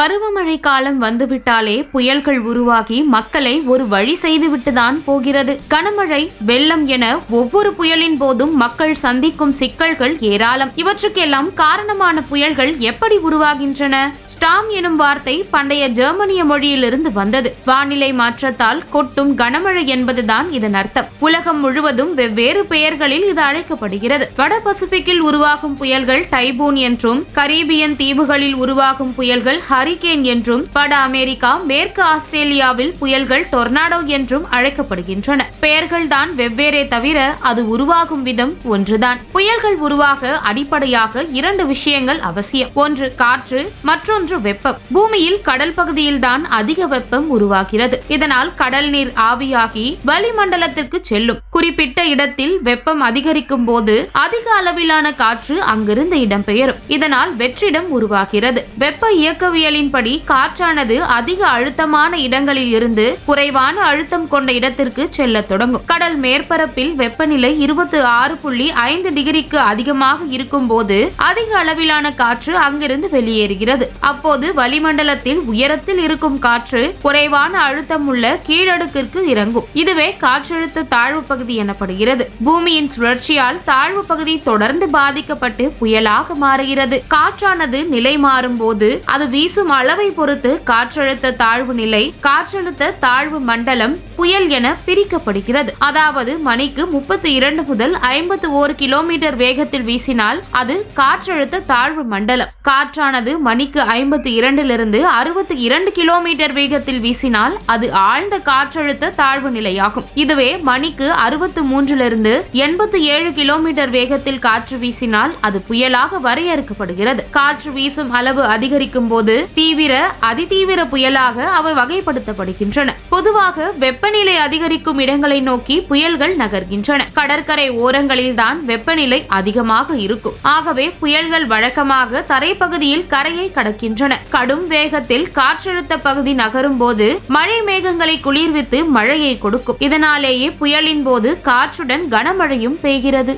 பருவமழை காலம் வந்துவிட்டாலே புயல்கள் உருவாகி மக்களை ஒரு வழி செய்துவிட்டுதான் போகிறது. கனமழை வெள்ளம் என ஒவ்வொரு புயலின் போதும் மக்கள் சந்திக்கும் சிக்கல்கள் ஏராளம். இவற்றுக்கெல்லாம் காரணமான புயல்கள் எப்படி உருவாகின்றன? ஸ்டாம் எனும் வார்த்தை பண்டைய ஜெர்மனிய மொழியிலிருந்து வந்தது. வானிலை மாற்றத்தால் கொட்டும் கனமழை என்பதுதான் இதன் அர்த்தம். உலகம் முழுவதும் வெவ்வேறு பெயர்களில் இது அழைக்கப்படுகிறது. வட பசிபிக்கில் உருவாகும் புயல்கள் டைபூன் என்றும் கரீபியன் தீவுகளில் உருவாகும் புயல்கள் ஹரிகேன் என்றும் வட அமெரிக்கா மேற்கு ஆஸ்திரேலியாவில் புயல்கள் டொர்னாடோ என்றும் அழைக்கப்படுகின்றன. பெயர்கள் தான் வெவ்வேறே தவிர அது உருவாகும் விதம் ஒன்றுதான். புயல்கள் உருவாக அடிப்படையாக இரண்டு விஷயங்கள் அவசியம். ஒன்று காற்று மற்றொன்று வெப்பம். பூமியில் கடல் பகுதியில்தான் அதிக வெப்பம் உருவாகிறது. இதனால் கடல் நீர் ஆவியாகி வளிமண்டலத்திற்கு செல்லும். குறிப்பிட்ட இடத்தில் வெப்பம் அதிகரிக்கும் போது அதிக அளவிலான காற்று அங்கிருந்து இடம்பெயரும். இதனால் வெற்றிடம் உருவாகிறது. வெப்ப இயக்கவியல் இயக்கவியலின்படி காற்றானது அதிக அழுத்தமான இடங்களில் இருந்து குறைவான அழுத்தம் கொண்ட இடத்திற்கு செல்ல தொடங்கும். கடல் மேற்பரப்பில் வெப்பநிலை இருபத்தி ஆறு புள்ளி ஐந்து டிகிரிக்கு அதிகமாக இருக்கும் போது அதிக அளவிலான காற்று அங்கிருந்து வெளியேறுகிறது. அப்போது வளிமண்டலத்தில் உயரத்தில் இருக்கும் காற்று குறைவான அழுத்தம் உள்ள கீழடுக்கிற்கு இறங்கும். இதுவே காற்றழுத்த தாழ்வு பகுதி எனப்படுகிறது. பூமியின் சுழற்சியால் தாழ்வு பகுதி தொடர்ந்து பாதிக்கப்பட்டு புயலாக மாறுகிறது. காற்றானது நிலை மாறும் போது அது வீசும் அளவை பொறுத்து காற்றழுத்த தாழ்வு நிலை காற்றழுத்த தாழ்வு மண்டலம் புயல் என பிரிக்கப்படுகிறது. அதாவது மணிக்கு முப்பத்தி இரண்டு முதல் ஐம்பத்தி ஓரு கிலோமீட்டர் வேகத்தில் வீசினால் அது காற்றழுத்த தாழ்வு மண்டலம். காற்றானது மணிக்கு ஐம்பத்தி இரண்டிலிருந்து அறுபத்தி இரண்டு கிலோமீட்டர் வேகத்தில் வீசினால் அது ஆழ்ந்த காற்றழுத்த தாழ்வு நிலையாகும். இதுவே மணிக்கு அறுபத்து மூன்றிலிருந்து எண்பத்தி ஏழு கிலோமீட்டர் வேகத்தில் காற்று வீசினால் அது புயலாக வரையறுக்கப்படுகிறது. காற்று வீசும் அளவு அதிகரிக்கும் போது தீவிர அதிதீவிர புயலாக அவை வகைப்படுத்தப்படுகின்றன. பொதுவாக வெப்பநிலை அதிகரிக்கும் இடங்களை நோக்கி புயல்கள் நகர்கின்றன. கடற்கரை ஓரங்களில் தான் வெப்பநிலை அதிகமாக இருக்கும். ஆகவே புயல்கள் வழக்கமாக தரைப்பகுதியில் கரையை கடக்கின்றன. கடும் வேகத்தில் காற்றழுத்த பகுதி நகரும் போது மழை மேகங்களை குளிர்வித்து மழையை கொடுக்கும். இதனாலேயே புயலின் போது காற்றுடன் கனமழையும் பெய்கிறது.